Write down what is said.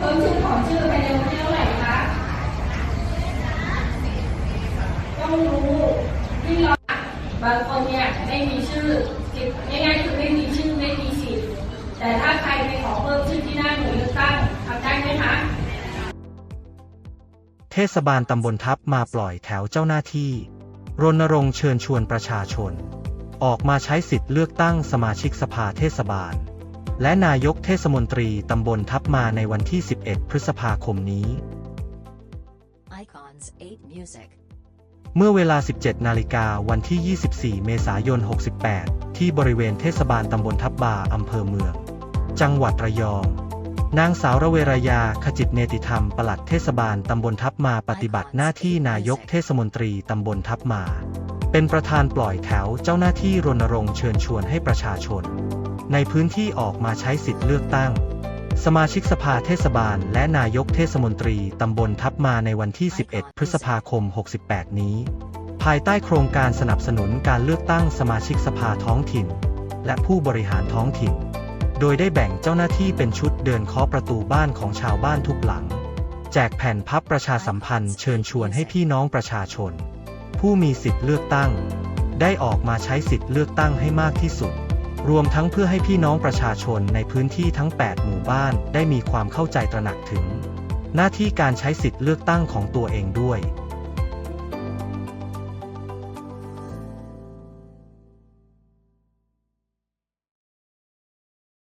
เพิ่มชื่อของชื่อภายในวันที่เท่าไหร่คะต้องรู้ที่เราบางคนเนี่ยไม่มีชื่อสิทธิ์ง่ายๆคือไม่มีชื่อไม่มีสิทธิ์แต่ถ้าใครไปขอเพิ่มชื่อที่หน้าหน่วยเลือกตั้งทำได้ไหมคะเทศบาลตำบลทับมาปล่อยแถวเจ้าหน้าที่ รณรงค์เชิญชวนประชาชน ออกมาใช้สิทธิ์เลือกตั้งสมาชิกสภาเทศบาล และนายกเทศมนตรีตำบลทับมาในวันที่ 11 พฤษภาคมนี้ Icons 8 Music. เมื่อเวลา 17 นาฬิกาวันที่ 24 เมษายน 68 ที่บริเวณเทศบาลตำบลทับบาอำเภอเมือง จังหวัดระยอง นางสาวระเวรายาขจิตเนติธรรมปลัดเทศบาลตำบลทับมาปฏิบัติหน้าที่นายกเทศมนตรีตำบลทับมา เป็นประธานปล่อยแถวเจ้าหน้าที่รณรงค์เชิญชวนให้ประชาชน ในพื้นที่ออกมาใช้สิทธิ์เลือกตั้ง สมาชิกสภาเทศบาล และนายกเทศมนตรีตำบลทับมาในวันที่ 11 พฤษภาคม 68 นี้ ภายใต้โครงการสนับสนุนการเลือกตั้งสมาชิกสภาท้องถิ่น และผู้บริหารท้องถิ่น โดยได้แบ่งเจ้าหน้าที่เป็นชุดเดินเคาะประตูบ้านของชาวบ้านทุกหลัง แจกแผ่นพับประชาสัมพันธ์เชิญชวนให้พี่น้องประชาชน ผู้มีสิทธิ์เลือกตั้ง ได้ออกมาใช้สิทธิ์เลือกตั้งให้มากที่สุด รวมทั้งเพื่อให้พี่น้องประชาชนในพื้นที่ทั้ง 8 หมู่บ้านได้มีความเข้าใจตระหนักถึง หน้าที่การใช้สิทธิ์เลือกตั้งของตัวเองด้วย